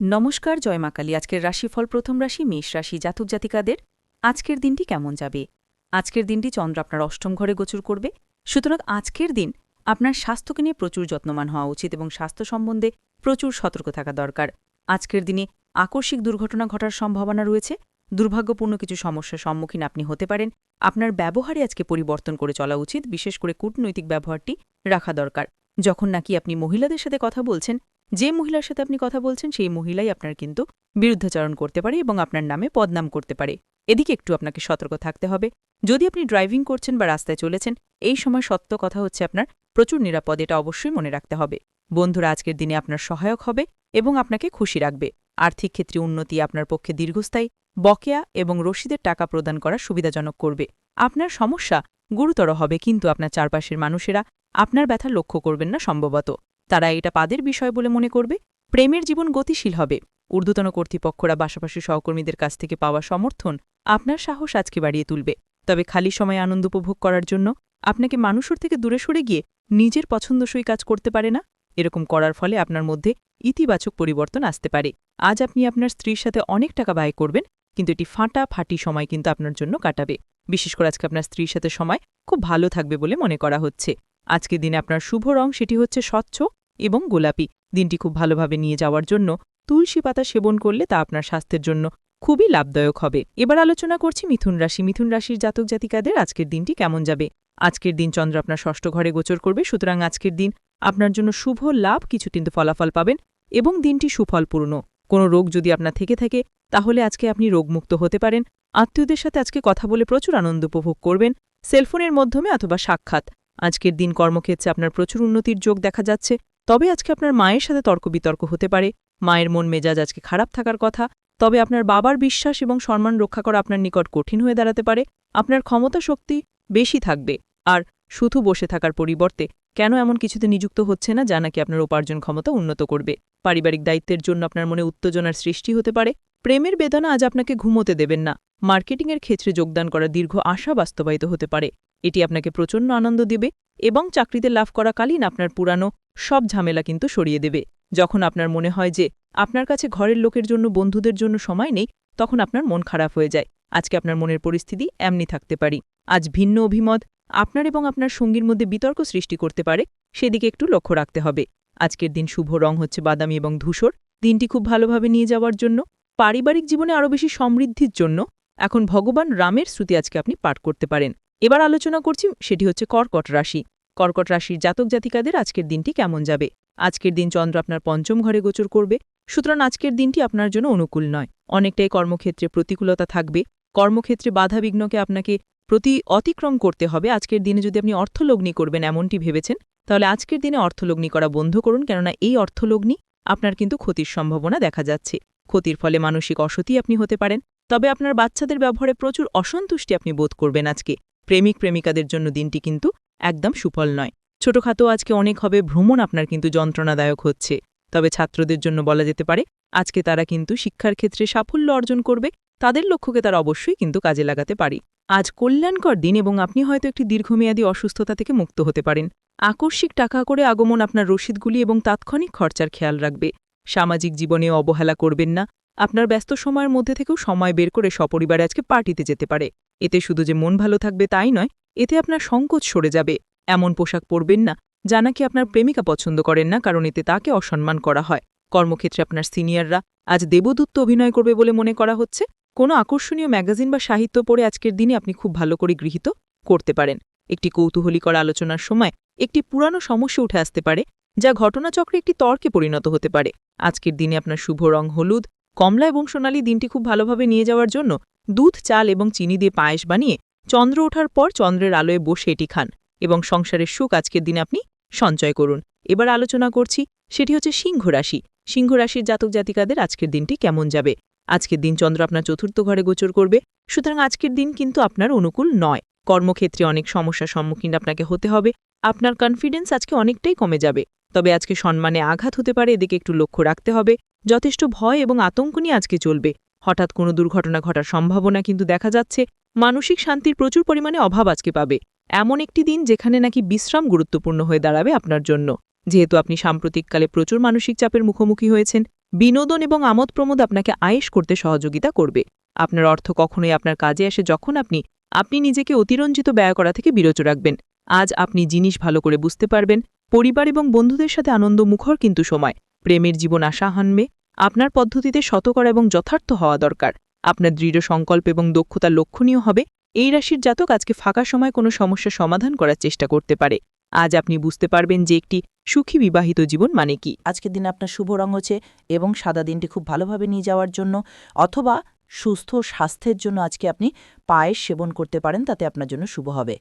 নমস্কার, জয় মা কালী। আজকের রাশিফল প্রথম রাশি মেষ রাশি জাতক জাতিকাদের। আজকের দিনটি কেমন যাবে? আজকের দিনটি চন্দ্র আপনার অষ্টম ঘরে গোচর করবে। সুতরাং আজকের দিন আপনার স্বাস্থ্যকে নিয়ে প্রচুর যত্নমান হওয়া উচিত এবং স্বাস্থ্য সম্বন্ধে প্রচুর সতর্ক থাকা দরকার। আজকের দিনে আকস্মিক দুর্ঘটনা ঘটার সম্ভাবনা রয়েছে। দুর্ভাগ্যপূর্ণ কিছু সমস্যার সম্মুখীন আপনি হতে পারেন। আপনার ব্যবহারে আজকে পরিবর্তন করে চলা উচিত। বিশেষ করে কূটনৈতিক ব্যবহারটি রাখা দরকার। যখন নাকি আপনি মহিলাদের সাথে কথা বলছেন যে মহিলার সাথে আপনি কথা বলছেন, সেই মহিলাই আপনার কিন্তু বিরুদ্ধাচরণ করতে পারে এবং আপনার নামে বদনাম করতে পারে। এদিকে একটু আপনাকে সতর্ক থাকতে হবে। যদি আপনি ড্রাইভিং করছেন বা রাস্তায় চলেছেন, এই সময় সত্য কথা হচ্ছে আপনার প্রচুর নিরাপদ, এটা অবশ্যই মনে রাখতে হবে। বন্ধুরা, আজকের দিনে আপনার সহায়ক হবে এবং আপনাকে খুশি রাখবে। আর্থিক ক্ষেত্রে উন্নতি আপনার পক্ষে দীর্ঘস্থায়ী, বকেয়া এবং রসিদের টাকা প্রদান করা সুবিধাজনক করবে। আপনার সমস্যা গুরুতর হবে, কিন্তু আপনার চারপাশের মানুষেরা আপনার ব্যথা লক্ষ্য করবেন না সম্ভবত। তারা এটা পাদের বিষয় বলে মনে করবে। প্রেমের জীবন গতিশীল হবে। ঊর্ধ্বতন কর্তৃপক্ষরা পাশাপাশি সহকর্মীদের কাছ থেকে পাওয়া সমর্থন আপনার সাহস আজকে বাড়িয়ে তুলবে। তবে খালি সময় আনন্দ উপভোগ করার জন্য আপনাকে মানুষের থেকে দূরে সরে গিয়ে নিজের পছন্দসই কাজ করতে পারে না। এরকম করার ফলে আপনার মধ্যে ইতিবাচক পরিবর্তন আসতে পারে। আজ আপনি আপনার স্ত্রীর সাথে অনেক টাকা ব্যয় করবেন, কিন্তু এটি ফাঁটা ফাটি সময় কিন্তু আপনার জন্য কাটাবে। বিশেষ করে আজকে আপনার স্ত্রীর সাথে সময় খুব ভালো থাকবে বলে মনে করা হচ্ছে। আজকে দিনে আপনার শুভ রং সেটি হচ্ছে স্বচ্ছ এবং গোলাপি। দিনটি খুব ভালোভাবে নিয়ে যাওয়ার জন্য তুলসী পাতা সেবন করলে তা আপনার স্বাস্থ্যের জন্য খুবই লাভদায়ক হবে। এবার আলোচনা করছি মিথুন রাশি। মিথুন রাশির জাতক জাতিকাদের আজকের দিনটি কেমন যাবে? আজকের দিন চন্দ্র আপনার ষষ্ঠ ঘরে গোচর করবে, সুতরাং আজকের দিন আপনার জন্য শুভ লাভ কিছু কিন্তু ফলাফল পাবেন এবং দিনটি সুফলপূর্ণ। কোনো রোগ যদি আপনার থেকে থাকে, তাহলে আজকে আপনি রোগমুক্ত হতে পারেন। আত্মীয়দের সাথে আজকে কথা বলে প্রচুর আনন্দ উপভোগ করবেন, সেলফোনের মাধ্যমে অথবা সাক্ষাৎ। আজকের দিন কর্মক্ষেত্রে আপনার প্রচুর উন্নতির যোগ দেখা যাচ্ছে। তবে আজকে আপনার মায়ের সাথে তর্ক বিতর্ক হতে পারে, মায়ের মন মেজাজ আজকে খারাপ থাকার কথা, তবে আপনার বাবার বিশ্বাস এবং সম্মান রক্ষা করা আপনার নিকট কঠিন হয়ে দাঁড়াতে পারে, আপনার ক্ষমতা শক্তি বেশি থাকবে, আর শুধু বসে থাকার পরিবর্তে কেন এমন কিছুতে নিযুক্ত হচ্ছে না যা নাকি আপনার উপার্জন ক্ষমতা উন্নত করবে? পারিবারিক দায়িত্বের জন্য আপনার মনে উত্তেজনার সৃষ্টি হতে পারে, প্রেমের বেদনা আজ আপনাকে ঘুমোতে দেবেন না, মার্কেটিংয়ের ক্ষেত্রে যোগদান করা দীর্ঘ আশা বাস্তবায়িত হতে পারে, এটি আপনাকে প্রচণ্ড আনন্দ দেবে এবং চাকরিতে লাভ করাকালীন আপনার পুরানো সব ঝামেলা কিন্তু সরিয়ে দেবে। যখন আপনার মনে হয় যে আপনার কাছে ঘরের লোকের জন্য, বন্ধুদের জন্য সময় নেই, তখন আপনার মন খারাপ হয়ে যায়। আজকে আপনার মনের পরিস্থিতি এমনি থাকতে পারি। আজ ভিন্ন অভিমত আপনার এবং আপনার সঙ্গীর মধ্যে বিতর্ক সৃষ্টি করতে পারে, সেদিকে একটু লক্ষ্য রাখতে হবে। আজকের দিন শুভ রং হচ্ছে বাদামি এবং ধূসর। দিনটি খুব ভালোভাবে নিয়ে যাওয়ার জন্য, পারিবারিক জীবনে আরও বেশি সমৃদ্ধির জন্য এখন ভগবান রামের শ্রুতি আজকে আপনি পাঠ করতে পারেন। এবার আলোচনা করছি, সেটি হচ্ছে কর্কট রাশি। কর্কট রাশির জাতক জাতিকাদের আজকের দিনটি কেমন যাবে? আজকের দিন চন্দ্র আপনার পঞ্চম ঘরে গোচর করবে, সুতরাং আজকের দিনটি আপনার জন্য অনুকূল নয়। অনেকটাই কর্মক্ষেত্রে প্রতিকূলতা থাকবে, কর্মক্ষেত্রে বাধাবিঘ্নকে আপনাকে প্রতি অতিক্রম করতে হবে। আজকের দিনে যদি আপনি অর্থলগ্নি করবেন এমনটি ভেবেছেন, তাহলে আজকের দিনে অর্থলগ্নি করা বন্ধ করুন, কেননা এই অর্থলগ্নি আপনার কিন্তু ক্ষতির সম্ভাবনা দেখা যাচ্ছে। ক্ষতির ফলে মানসিক অসতি আপনি হতে পারেন, তবে আপনার বাচ্চাদের ব্যবহারে প্রচুর অসন্তুষ্টি আপনি বোধ করবেন আজকে। প্রেমিক, প্রেমিকাদের জন্য দিনটি কিন্তু একদম সুফল নয়। ছোটখাটো আজকে অনেক হবে ভ্রমণ আপনার কিন্তু যন্ত্রণাদায়ক হচ্ছে। তবে ছাত্রদের জন্য বলা যেতে পারে, আজকে তারা কিন্তু শিক্ষার ক্ষেত্রে সাফল্য অর্জন করবে, তাদের লক্ষ্যকে তারা অবশ্যই কিন্তু কাজে লাগাতে পারে। আজ কল্যাণকর দিন এবং আপনি হয়তো একটি দীর্ঘমেয়াদী অসুস্থতা থেকে মুক্ত হতে পারেন। আকস্মিক টাকা করে আগমন আপনার রসিদগুলি এবং তাৎক্ষণিক খরচার খেয়াল রাখবে। সামাজিক জীবনে অবহেলা করবেন না। আপনার ব্যস্ত সময়ের মধ্যে থেকেও সময় বের করে সপরিবারে আজকে পার্টিতে যেতে পারে। এতে শুধু যে মন ভালো থাকবে তাই নয় এতে আপনার সংকোচ সরে যাবে। এমন পোশাক পরবেন না, যা নাকি আপনার প্রেমিকা পছন্দ করেন না, কারণ এতে তাকে অসম্মান করা হয়। কর্মক্ষেত্রে আপনার সিনিয়ররা আজ দেবদূত অভিনয় করবে বলে মনে করা হচ্ছে। কোনো আকর্ষণীয় ম্যাগাজিন বা সাহিত্য পড়ে আজকের দিনে আপনি খুব ভালো করে গৃহীত করতে পারেন। একটি কৌতূহলীকর আলোচনার সময় একটি পুরানো সমস্যা উঠে আসতে পারে, যা ঘটনাচক্রে একটি তর্কে পরিণত হতে পারে। আজকের দিনে আপনার শুভ রং হলুদ, কমলা এবং সোনালি দিনটি খুব ভালোভাবে নিয়ে যাওয়ার জন্য দুধ, চাল এবং চিনি দিয়ে পায়েস বানিয়ে চন্দ্র ওঠার পর চন্দ্রের আলোয় বসে এটি খান এবং সংসারের সুখ আজকের দিনে আপনি সঞ্চয় করুন। এবার আলোচনা করছি, সেটি হচ্ছে সিংহ রাশি। সিংহ রাশির জাতক জাতিকাদের আজকের দিনটি কেমন যাবে? আজকের দিন চন্দ্র আপনার চতুর্থ ঘরে গোচর করবে, সুতরাং আজকের দিন কিন্তু আপনার অনুকূল নয়। কর্মক্ষেত্রে অনেক সমস্যার সম্মুখীন আপনাকে হতে হবে, আপনার কনফিডেন্স আজকে অনেকটাই কমে যাবে। তবে আজকে সম্মানে আঘাত হতে পারে, এদিকে একটু লক্ষ্য রাখতে হবে, যথেষ্ট ভয় এবং আতঙ্ক নিয়ে আজকে চলবে। হঠাৎ কোনো দুর্ঘটনা ঘটার সম্ভাবনা কিন্তু দেখা যাচ্ছে মানসিক শান্তির প্রচুর পরিমাণে অভাব আজকে পাবে। এমন একটি দিন যেখানে নাকি বিশ্রাম গুরুত্বপূর্ণ হয়ে দাঁড়াবে আপনার জন্য। যেহেতু আপনি সাম্প্রতিককালে প্রচুর মানসিক চাপের মুখোমুখি হয়েছেন, বিনোদন এবং আমোদ প্রমোদ আপনাকে আয়েশ করতে সহযোগিতা করবে। আপনার অর্থ কখনোই আপনার কাজে আসে যখন আপনি আপনি নিজেকে অতিরঞ্জিত ব্যয় করা থেকে বিরত রাখবেন। আজ আপনি জিনিস ভালো করে বুঝতে পারবেন, পরিবার এবং বন্ধুদের সাথে আনন্দ মুখর কিন্তু সময়। প্রেমের জীবন আশা হানবে, আপনার পদ্ধতিতে শতকরা এবং যথার্থ হওয়া দরকার। আপনার দৃঢ় সংকল্প এবং দক্ষতা লক্ষণীয় হবে। এই রাশির জাতক আজকে ফাঁকা সময় কোনো সমস্যা সমাধান করার চেষ্টা করতে পারে। আজ আপনি বুঝতে পারবেন যে একটি সুখী বিবাহিত জীবন মানে কি। আজকের দিন আপনার শুভ রং হচ্ছে এবং সাদা দিনটি খুব ভালোভাবে নিয়ে যাওয়ার জন্য অথবা সুস্থ স্বাস্থ্যের জন্য আজকে আপনি পায়েস সেবন করতে পারেন, তাতে আপনার জন্য শুভ হবে।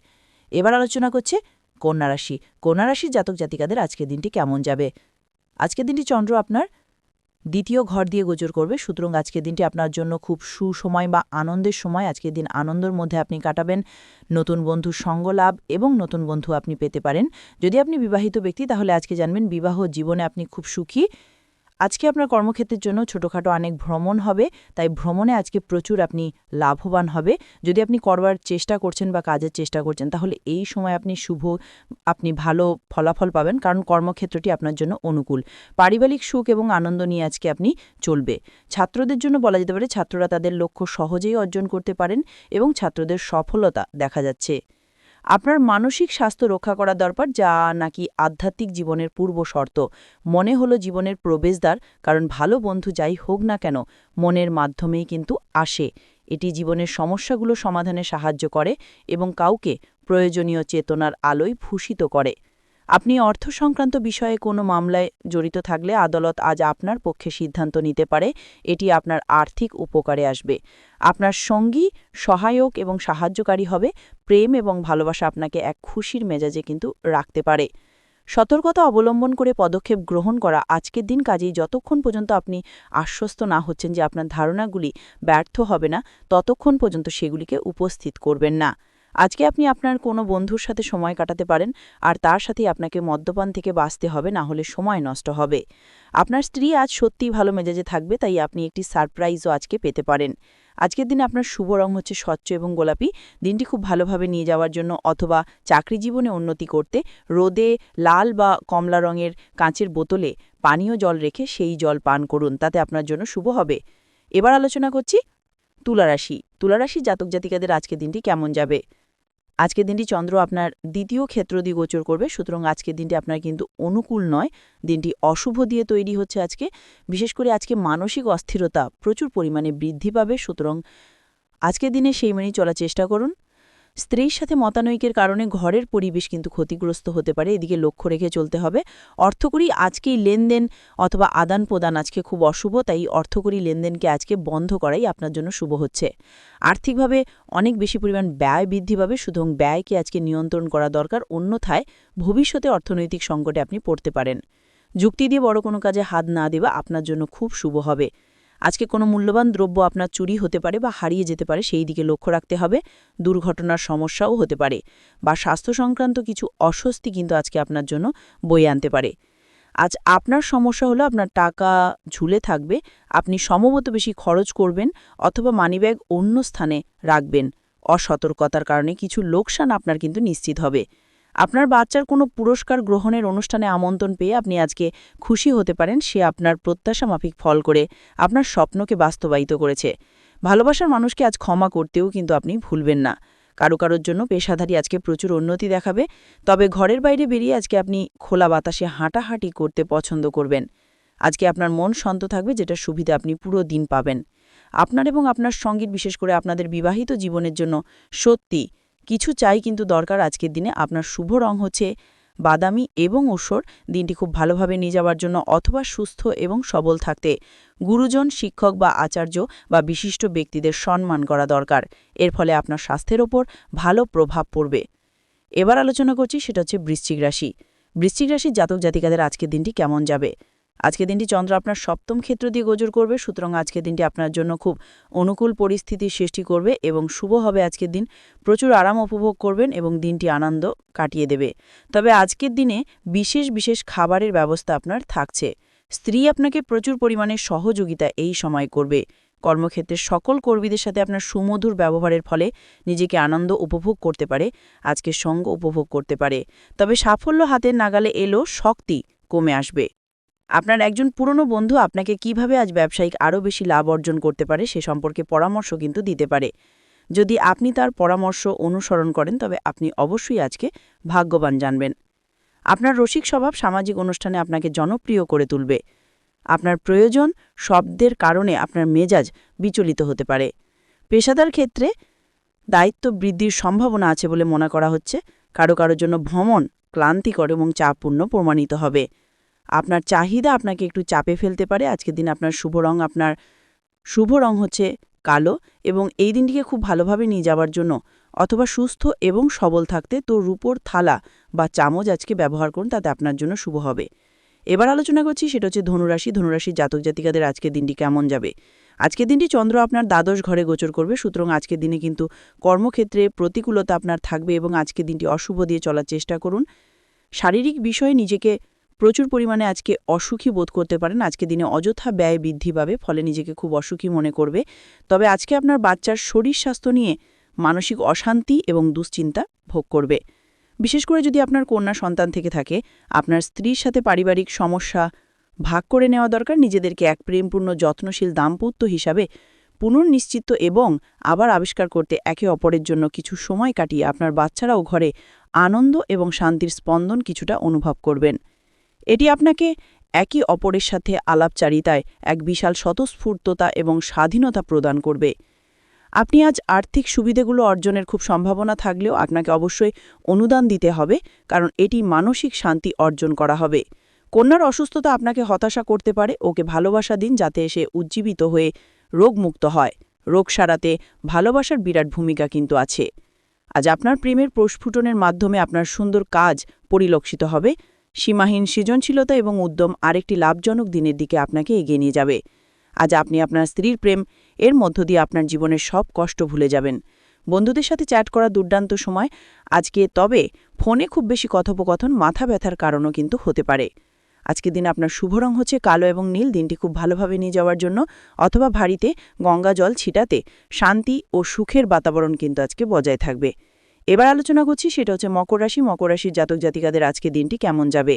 এবার আলোচনা করছে কন্যা রাশি। কন্যা রাশির জাতক জাতিকাদের আজকের দিনটি কেমন যাবে? আজকের দিনটি চন্দ্র আপনার দ্বিতীয় ঘর দিয়ে গোচর করবে। সুতরাং আজকের দিনটি আপনার জন্য খুব সুসময় বা আনন্দের সময়। আজকের দিন আনন্দের মধ্যে আপনি কাটাবেন। নতুন বন্ধুর সঙ্গ লাভ এবং নতুন বন্ধু আপনি পেতে পারেন। যদি আপনি বিবাহিত ব্যক্তি, তাহলে আজকে জানবেন বিবাহ জীবনে আপনি খুব সুখী। আজকে আপনার কর্মক্ষেত্রের জন্য ছোটোখাটো অনেক ভ্রমণ হবে, তাই ভ্রমণে আজকে প্রচুর আপনি লাভবান হবে। যদি আপনি করবার চেষ্টা করছেন বা কাজের চেষ্টা করছেন, তাহলে এই সময় আপনি শুভ, আপনি ভালো ফলাফল পাবেন, কারণ কর্মক্ষেত্রটি আপনার জন্য অনুকূল। পারিবারিক সুখ এবং আনন্দ নিয়ে আজকে আপনি চলবে। ছাত্রদের জন্য বলা যেতে পারে, ছাত্ররা তাদের লক্ষ্য সহজেই অর্জন করতে পারেন এবং ছাত্রদের সফলতা দেখা যাচ্ছে। আপনার মানসিক স্বাস্থ্য রক্ষা করা দরকার, যা নাকি আধ্যাত্মিক জীবনের পূর্ব শর্ত। মনে হলো জীবনের প্রবেশদ্বার, কারণ ভালো বন্ধু যাই হোক না কেন, মনের মাধ্যমেই কিন্তু আসে। এটি জীবনের সমস্যাগুলো সমাধানে সাহায্য করে এবং কাউকে প্রয়োজনীয় চেতনার আলোয় ভূষিত করে। আপনি অর্থ সংক্রান্ত বিষয়ে কোনো মামলায় জড়িত থাকলে আদালত আজ আপনার পক্ষে সিদ্ধান্ত নিতে পারে। এটি আপনার আর্থিক উপকারে আসবে। আপনার সঙ্গী সহায়ক এবং সাহায্যকারী হবে। প্রেম এবং ভালোবাসা আপনাকে এক খুশির মেজাজে কিন্তু রাখতে পারে। সতর্কতা অবলম্বন করে পদক্ষেপ গ্রহণ করা আজকের দিন কাজেই যতক্ষণ পর্যন্ত আপনি আশ্বস্ত না হচ্ছেন যে আপনার ধারণাগুলি ব্যর্থ হবে না, ততক্ষণ পর্যন্ত সেগুলিকে উপস্থিত করবেন না। আজকে আপনি আপনার কোনো বন্ধুর সাথে সময় কাটাতে পারেন, আর তার সাথেই আপনাকে মদ্যপান থেকে বাঁচতে হবে, না হলে সময় নষ্ট হবে। আপনার স্ত্রী আজ সত্যিই ভালো মেজাজে থাকবে, তাই আপনি একটি সারপ্রাইজও আজকে পেতে পারেন। আজকের দিনে আপনার শুভ রং হচ্ছে স্বচ্ছ এবং গোলাপি। দিনটি খুব ভালোভাবে নিয়ে যাওয়ার জন্য অথবা চাকরি জীবনে উন্নতি করতে রোদে লাল বা কমলা রঙের কাঁচের বোতলে পানীয় জল রেখে সেই জল পান করুন, তাতে আপনার জন্য শুভ হবে। এবার আলোচনা করছি তুলারাশি। তুলারাশি জাতক জাতিকাদের আজকের দিনটি কেমন যাবে? আজকের দিনটি চন্দ্র আপনার দ্বিতীয় ক্ষেত্র দিয়ে গোচর করবে। সুতরাং আজকের দিনটি আপনার কিন্তু অনুকূল নয়। দিনটি অশুভ দিয়ে তৈরি হচ্ছে আজকে। বিশেষ করে আজকে মানসিক অস্থিরতা প্রচুর পরিমাণে বৃদ্ধি পাবে। সুতরাং আজকের দিনে সেই মেনেই চলার চেষ্টা করুন। স্ত্রীর সাথে মতানৈক্যের কারণে ঘরের পরিবেশ কিন্তু ক্ষতিগ্রস্ত হতে পারে, এদিকে লক্ষ্য রেখে চলতে হবে। অর্থকরী আজকেই লেনদেন অথবা আদান প্রদান আজকে খুব অশুভ, তাই অর্থকরী লেনদেনকে আজকে বন্ধ করাই আপনার জন্য শুভ হচ্ছে। আর্থিকভাবে অনেক বেশি পরিমাণ ব্যয় বৃদ্ধি পাবে, সুতরাং ব্যয়কে আজকে নিয়ন্ত্রণ করা দরকার, অন্যথায় ভবিষ্যতে অর্থনৈতিক সংকটে আপনি পড়তে পারেন। যুক্তি দিয়ে বড় কোনো কাজে হাত না দেওয়া আপনার জন্য খুব শুভ হবে। আজকে কোনো মূল্যবান দ্রব্য আপনার চুরি হতে পারে বা হারিয়ে যেতে পারে, সেই দিকে লক্ষ্য রাখতে হবে। দুর্ঘটনার সমস্যাও হতে পারে বা স্বাস্থ্য সংক্রান্ত কিছু অস্বস্তি কিন্তু আজকে আপনার জন্য বয়ে আনতে পারে। আজ আপনার সমস্যা হলো আপনার টাকা ঝুলে থাকবে, আপনি সম্ভবত বেশি খরচ করবেন অথবা মানিব্যাগ অন্য স্থানে রাখবেন। অসতর্কতার কারণে কিছু লোকসান আপনার কিন্তু নিশ্চিত হবে। আপনার বাচ্চার কোনো পুরস্কার গ্রহণের অনুষ্ঠানে আমন্ত্রণ পেয়ে আপনি আজকে খুশি হতে পারেন, সে আপনার প্রত্যাশা মাফিক ফল করে আপনার স্বপ্নকে বাস্তবায়িত করেছে। ভালোবাসার মানুষকে আজ ক্ষমা করতেও কিন্তু আপনি ভুলবেন না। কারও কারোর জন্য পেশাধারী আজকে প্রচুর উন্নতি দেখাবে, তবে ঘরের বাইরে বেরিয়ে আজকে আপনি খোলা বাতাসে হাঁটাহাঁটি করতে পছন্দ করবেন। আজকে আপনার মন শান্ত থাকবে, যেটা সুবিধা আপনি পুরো দিন পাবেন। আপনার এবং আপনার সংগীত বিশেষ করে আপনাদের বিবাহিত জীবনের জন্য সত্যি কিছু চাই কিন্তু দরকার আজকের দিনে। আপনার শুভ রং হচ্ছে বাদামি এবং ওসর দিনটি খুব ভালোভাবে নিয়ে যাওয়ার জন্য অথবা সুস্থ এবং সবল থাকতে। গুরুজন, শিক্ষক বা আচার্য বা বিশিষ্ট ব্যক্তিদের সম্মান করা দরকার। এর ফলে আপনার স্বাস্থ্যের ওপর ভালো প্রভাব পড়বে। এবার আলোচনা করছি, সেটা হচ্ছে বৃশ্চিক রাশি। বৃশ্চিক রাশির জাতক জাতিকাদের আজকের দিনটি কেমন যাবে? আজকের দিনটি চন্দ্র আপনার সপ্তম ক্ষেত্র দিয়ে গোজর করবে, সুতরাং আজকের দিনটি আপনার জন্য খুব অনুকূল পরিস্থিতির সৃষ্টি করবে এবং শুভ হবে আজকের দিন। প্রচুর আরাম উপভোগ করবেন এবং দিনটি আনন্দ কাটিয়ে দেবে। তবে আজকের দিনে বিশেষ বিশেষ খাবারের ব্যবস্থা আপনার থাকছে। স্ত্রী আপনাকে প্রচুর পরিমাণে সহযোগিতা এই সময় করবে। কর্মক্ষেত্রের সকল কর্মীদের সাথে আপনার সুমধুর ব্যবহারের ফলে নিজেকে আনন্দ উপভোগ করতে পারে আজকে সঙ্গ উপভোগ করতে পারে। তবে সাফল্য হাতের নাগালে এলো শক্তি কমে আসবে। আপনার একজন পুরনো বন্ধু আপনাকে কীভাবে আজ ব্যবসায়িক আরও বেশি লাভ অর্জন করতে পারে সে সম্পর্কে পরামর্শ কিন্তু দিতে পারে। যদি আপনি তার পরামর্শ অনুসরণ করেন, তবে আপনি অবশ্যই আজকে ভাগ্যবান জানবেন। আপনার রসিক স্বভাব সামাজিক অনুষ্ঠানে আপনাকে জনপ্রিয় করে তুলবে। আপনার প্রয়োজন শব্দের কারণে আপনার মেজাজ বিচলিত হতে পারে। পেশাদার ক্ষেত্রে দায়িত্ব বৃদ্ধির সম্ভাবনা আছে বলে মনে করা হচ্ছে। কারও কারোর জন্য ভ্রমণ ক্লান্তিকর এবং চাপপূর্ণ প্রমাণিত হবে। আপনার চাহিদা আপনাকে একটু চাপে ফেলতে পারে। আজকের দিন আপনার শুভ রং, আপনার শুভ রং হচ্ছে কালো এবং এই দিনটিকে খুব ভালোভাবে নিয়ে যাওয়ার জন্য অথবা সুস্থ এবং সবল থাকতে তো রূপোর থালা বা চামচ আজকে ব্যবহার করুন, তাতে আপনার জন্য শুভ হবে। এবার আলোচনা করছি সেটা হচ্ছে ধনুরাশি। ধনুরাশির জাতক জাতিকাদের আজকের দিনটি কেমন যাবে? আজকের দিনটি চন্দ্র আপনার দ্বাদশ ঘরে গোচর করবে, সুতরাং আজকের দিনে কিন্তু কর্মক্ষেত্রে প্রতিকূলতা আপনার থাকবে এবং আজকের দিনটি অশুভ দিয়ে চলার চেষ্টা করুন। শারীরিক বিষয়ে নিজেকে প্রচুর পরিমাণে আজকে অসুখী বোধ করতে পারেন। আজকে দিনে অযথা ব্যয় বৃদ্ধি পাবে, ফলে নিজেকে খুব অসুখী মনে করবে। তবে আজকে আপনার বাচ্চার শরীর স্বাস্থ্য নিয়ে মানসিক অশান্তি এবং দুশ্চিন্তা ভোগ করবে। বিশেষ করে যদি আপনার কন্যা সন্তান থেকে থাকে, আপনার স্ত্রীর সাথে পারিবারিক সমস্যা ভাগ করে নেওয়া দরকার। নিজেদেরকে এক প্রেমপূর্ণ, যত্নশীল দাম্পত্য হিসাবে পুনর্নিশ্চিত এবং আবার আবিষ্কার করতে একে অপরের জন্য কিছু সময় কাটিয়ে আপনার বাচ্চারাও ঘরে আনন্দ এবং শান্তির স্পন্দন কিছুটা অনুভব করবেন। এটি আপনাকে একই অপরের সাথে আলাপচারিতায় এক বিশাল স্বতঃস্ফূর্ততা এবং স্বাধীনতা প্রদান করবে। আপনি আজ আর্থিক সুবিধেগুলো অর্জনের খুব সম্ভাবনা থাকলেও আপনাকে অবশ্যই অনুদান দিতে হবে, কারণ এটি মানসিক শান্তি অর্জন করা হবে। কন্যার অসুস্থতা আপনাকে হতাশা করতে পারে, ওকে ভালোবাসা দিন যাতে সে উজ্জীবিত হয়ে রোগমুক্ত হয়। রোগ সারাতে ভালোবাসার বিরাট ভূমিকা কিন্তু আছে। আজ আপনার প্রেমের প্রস্ফুটনের মাধ্যমে আপনার সুন্দর কাজ পরিলক্ষিত হবে সীমাহীন সৃজনশীলতা এবং উদ্যম আরেকটি লাভজনক দিনের দিকে আপনাকে এগিয়ে নিয়ে যাবে। আজ আপনি আপনার স্ত্রীর প্রেম, এর মধ্য দিয়ে আপনার জীবনের সব কষ্ট ভুলে যাবেন। বন্ধুদের সাথে চ্যাট করা দুর্দান্ত সময়। আজকে তবে ফোনে খুব বেশি কথোপকথন, মাথা ব্যথার কারণও কিন্তু হতে পারে। আজকের দিন আপনার শুভ রং হচ্ছে কালো এবং নীল। দিনটি খুব ভালোভাবে নিয়ে যাওয়ার জন্য অথবা ভারীতে গঙ্গা জল ছিটাতে শান্তি ও সুখের বাতাবরণ কিন্তু আজকে বজায় থাকবে। এবার আলোচনা করছি সেটা হচ্ছে মকর রাশি। মকর রাশির জাতক জাতিকাদের আজকের দিনটি কেমন যাবে?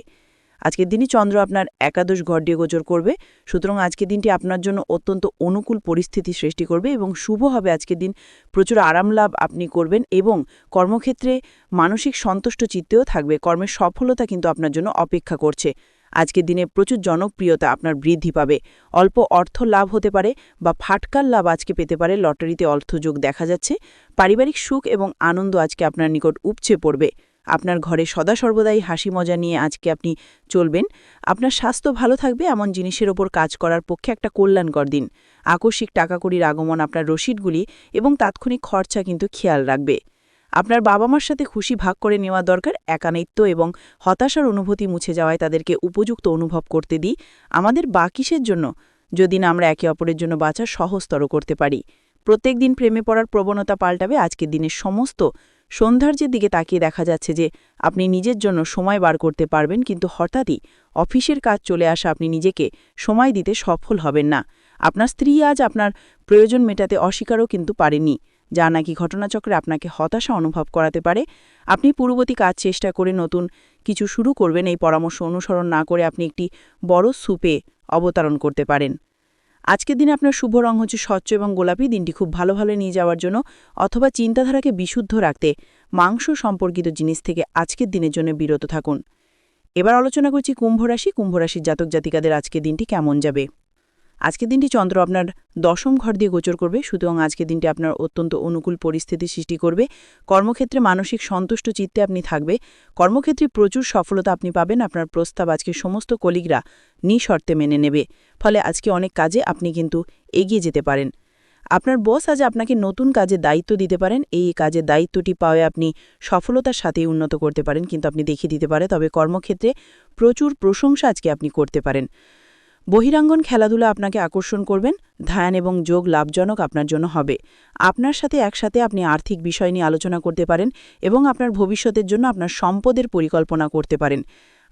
আজকের দিনই চন্দ্র আপনার একাদশ ঘর দিয়ে গোচর করবে। সুতরাং আজকের দিনটি আপনার জন্য অত্যন্ত অনুকূল পরিস্থিতি সৃষ্টি করবে এবং শুভ হবে আজকের দিন। প্রচুর আরাম লাভ আপনি করবেন এবং কর্মক্ষেত্রে মানসিক সন্তুষ্ট চিত্তেও থাকবে। কর্মের সফলতা কিন্তু আপনার জন্য অপেক্ষা করছে। আজকের দিনে প্রচুর জনপ্রিয়তা আপনার বৃদ্ধি পাবে। অল্প অর্থ লাভ হতে পারে বা ফাটকার লাভ আজকে পেতে পারে লটারিতে অর্থযোগ দেখা যাচ্ছে। পারিবারিক সুখ এবং আনন্দ আজকে আপনার নিকট উপচে পড়বে। আপনার ঘরে সদা সর্বদাই হাসি মজা নিয়ে আজকে আপনি চলবেন। আপনার স্বাস্থ্য ভালো থাকবে এমন জিনিসের ওপর কাজ করার পক্ষে একটা কল্যাণকর দিন। আকস্মিক টাকাকড়ির আগমন আপনার রসিদগুলি এবং তাৎক্ষণিক খরচা কিন্তু খেয়াল রাখবে। আপনার বাবা মার সাথে খুশি ভাগ করে নেওয়া দরকার, একানিত্ব এবং হতাশার অনুভূতি মুছে যাওয়ায় তাদেরকে উপযুক্ত অনুভব করতে দিই। আমাদের বাকিসের জন্য? যদি না আমরা একে অপরের জন্য বাঁচা সহজতর করতে পারি। প্রত্যেক দিন প্রেমে পড়ার প্রবণতা পাল্টাবে আজকের দিনের সমস্ত। সৌন্দর্যের দিকে তাকিয়ে দেখা যাচ্ছে যে, আপনি নিজের জন্য সময় বার করতে পারবেন কিন্তু হঠাৎই অফিসের কাজ চলে আসা আপনি নিজেকে সময় দিতে সফল হবেন না। আপনার স্ত্রী আজ আপনার প্রয়োজন মেটাতে অস্বীকারও কিন্তু পারেনি যা নাকি ঘটনাচক্রে আপনাকে হতাশা অনুভব করাতে পারে, আপনি পূর্ববর্তী কাজ চেষ্টা করে নতুন কিছু শুরু করবেন, এই পরামর্শ অনুসরণ না করে আপনি একটি বড় সুপে অবতারণ করতে পারেন। আজকের দিনে আপনার শুভ রং হচ্ছে স্বচ্ছ এবং গোলাপি, দিনটি খুব ভালো ভালো নিয়ে যাওয়ার জন্য অথবা চিন্তাধারাকে বিশুদ্ধ রাখতে মাংস সম্পর্কিত জিনিস থেকে আজকের দিনের জন্য বিরত থাকুন। এবার আলোচনা করছি কুম্ভরাশি কুম্ভরাশির জাতক জাতিকাদের আজকের দিনটি কেমন যাবে? আজকের দিনটি চন্দ্র আপনার দশম ঘর দিয়ে গোচর করবে, সুতরাং আজকের দিনটি আপনার অত্যন্ত অনুকূল পরিস্থিতি সৃষ্টি করবে। কর্মক্ষেত্রে মানসিক সন্তুষ্ট চিত্তে আপনি থাকবে। কর্মক্ষেত্রে প্রচুর সফলতা আপনি পাবেন। আপনার প্রস্তাব আজকে সমস্ত কলিগরা নিঃশর্তে মেনে নেবে। ফলে আজকে অনেক কাজে আপনি কিন্তু এগিয়ে যেতে পারেন। আপনার বস আজ আপনাকে নতুন কাজে দায়িত্ব দিতে পারেন। এই কাজের দায়িত্বটি পাওয়ে আপনি সফলতার সাথেই উন্নত করতে পারেন। কিন্তু আপনি দেখিয়ে দিতে পারে, তবে কর্মক্ষেত্রে প্রচুর প্রশংসা আজকে আপনি করতে পারেন। বহিরাঙ্গন খেলাধুলা আপনাকে আকর্ষণ করবেন, ধ্যান এবং যোগ লাভজনক আপনার জন্য হবে। আপনার সাথে একসাথে আপনি আর্থিক বিষয় নিয়ে আলোচনা করতে পারেন এবং আপনার ভবিষ্যতের জন্য আপনার সম্পদের পরিকল্পনা করতে পারেন।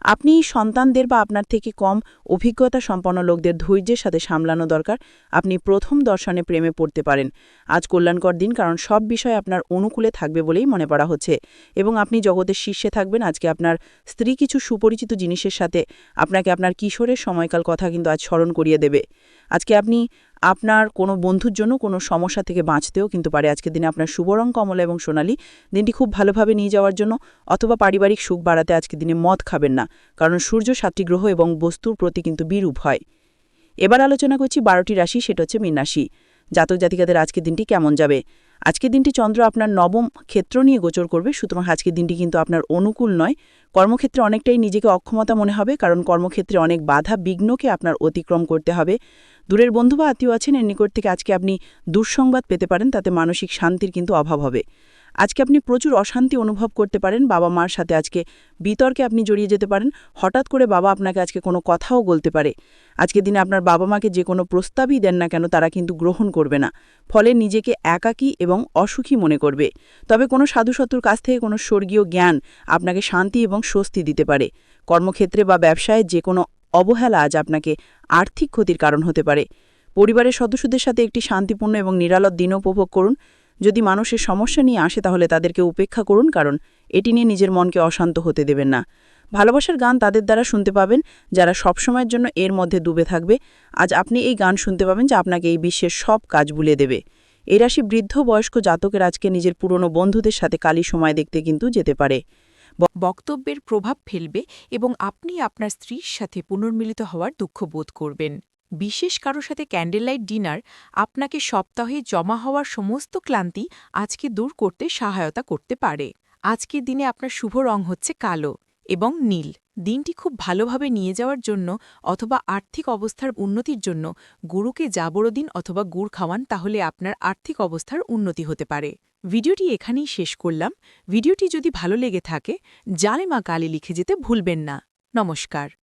আপনি সন্তানদের বা আপনার থেকে কম অভিজ্ঞতা সম্পন্ন লোকদের ধৈর্যের সাথে সামলানো দরকার। আপনি প্রথম দর্শনে প্রেমে পড়তে পারেন। আজ কল্যাণকর দিন, কারণ সব বিষয় আপনার অনুকূলে থাকবে বলেই মনে করা হচ্ছে। এবং আপনি জগতের শীর্ষে থাকবেন। আজকে আপনার স্ত্রী কিছু সুপরিচিত জিনিসের সাথে আপনাকে আপনার কিশোরের সময়কাল কথা কিন্তু আজ স্মরণ করিয়ে দেবে। আজকে আপনি আপনার কোনো বন্ধুর জন্য কোনো সমস্যা থেকে বাঁচতেও কিন্তু পারে। আজকের দিনে আপনার শুভ রং কমলা এবং সোনালী দিনটি খুব ভালোভাবে নিয়ে যাওয়ার জন্য অথবা পারিবারিক সুখ বাড়াতে আজকের দিনে মদ খাবেন না, কারণ সূর্য সাতটি গ্রহ এবং বস্তুর প্রতি কিন্তু বিরূপ হয়। এবার আলোচনা করছি বারোটি রাশি, সেটা হচ্ছে মীন রাশি জাতক জাতিকাদের আজকের দিনটি কেমন যাবে? আজকের দিনটি চন্দ্র আপনার নবম ক্ষেত্র নিয়ে গোচর করবে, সুতরাং আজকের দিনটি কিন্তু আপনার অনুকূল নয়। কর্মক্ষেত্রে অনেকটাই নিজেকে অক্ষমতা মনে হবে, কারণ কর্মক্ষেত্রে অনেক বাধা বিঘ্নকে আপনার অতিক্রম করতে হবে। দূরের বন্ধু বা আত্মীয় আছেন, এর নিকট থেকে আজকে আপনি দুঃসংবাদ পেতে পারেন, তাতে মানসিক শান্তির কিন্তু অভাব হবে। আজকে আপনি প্রচুর অশান্তি অনুভব করতে পারেন বাবা মার সাথে আজকে বিতর্কে আপনি জড়িয়ে যেতে পারেন। হঠাৎ করে বাবা আপনাকে আজকে কোনো কথাও বলতে পারে। আজকে দিনে আপনার বাবা মাকে যে কোনো প্রস্তাবই দেন না কেন, তারা কিন্তু গ্রহণ করবে না। ফলে নিজেকে একাকী এবং অসুখী মনে করবে। তবে কোনো সাধুশত্রুর কাছ থেকে কোনো স্বর্গীয় জ্ঞান আপনাকে শান্তি এবং স্বস্তি দিতে পারে। কর্মক্ষেত্রে বা ব্যবসায় যে কোনো অবহেলা আজ আপনাকে আর্থিক ক্ষতির কারণ হতে পারে। পরিবারের সদস্যদের সাথে একটি শান্তিপূর্ণ এবং নিরালদ দিন উপভোগ করুন। যদি মানুষের সমস্যা নিয়ে আসে তাহলে তাদেরকে উপেক্ষা করুন, কারণ এটি নিয়ে নিজের মনকে অশান্ত হতে দেবেন না। ভালোবাসার গান তাদের দ্বারা শুনতে পাবেন, যারা সবসময়ের জন্য এর মধ্যে ডুবে থাকবে। আজ আপনি এই গান শুনতে পাবেন যা আপনাকে এই বিশ্বের সব কাজ ভুলে দেবে। এই রাশি বৃদ্ধ, বয়স্ক জাতকের আজকে নিজের পুরনো বন্ধুদের সাথে কালী সময় দেখতে কিন্তু যেতে পারে। বক্তব্যের প্রভাব ফেলবে এবং আপনি আপনার স্ত্রীর সাথে পুনর্মিলিত হওয়ার দুঃখ বোধ করবেন। বিশেষ কারও সাথে ক্যান্ডেললাইট ডিনার, আপনাকে সপ্তাহে জমা হওয়ার সমস্ত ক্লান্তি আজকে দূর করতে সহায়তা করতে পারে। আজকের দিনে আপনার শুভ রং হচ্ছে কালো এবং নীল। দিনটি খুব ভালোভাবে নিয়ে যাওয়ার জন্য অথবা আর্থিক অবস্থার উন্নতির জন্য গুরুকে যাবড়দিন অথবা গুড় খাওয়ান তাহলে আপনার আর্থিক অবস্থার উন্নতি হতে পারে। ভিডিওটি এখানেই শেষ করলাম। ভিডিওটি যদি ভালো লেগে থাকে, জালে মা কালী লিখে যেতে ভুলবেন না। নমস্কার।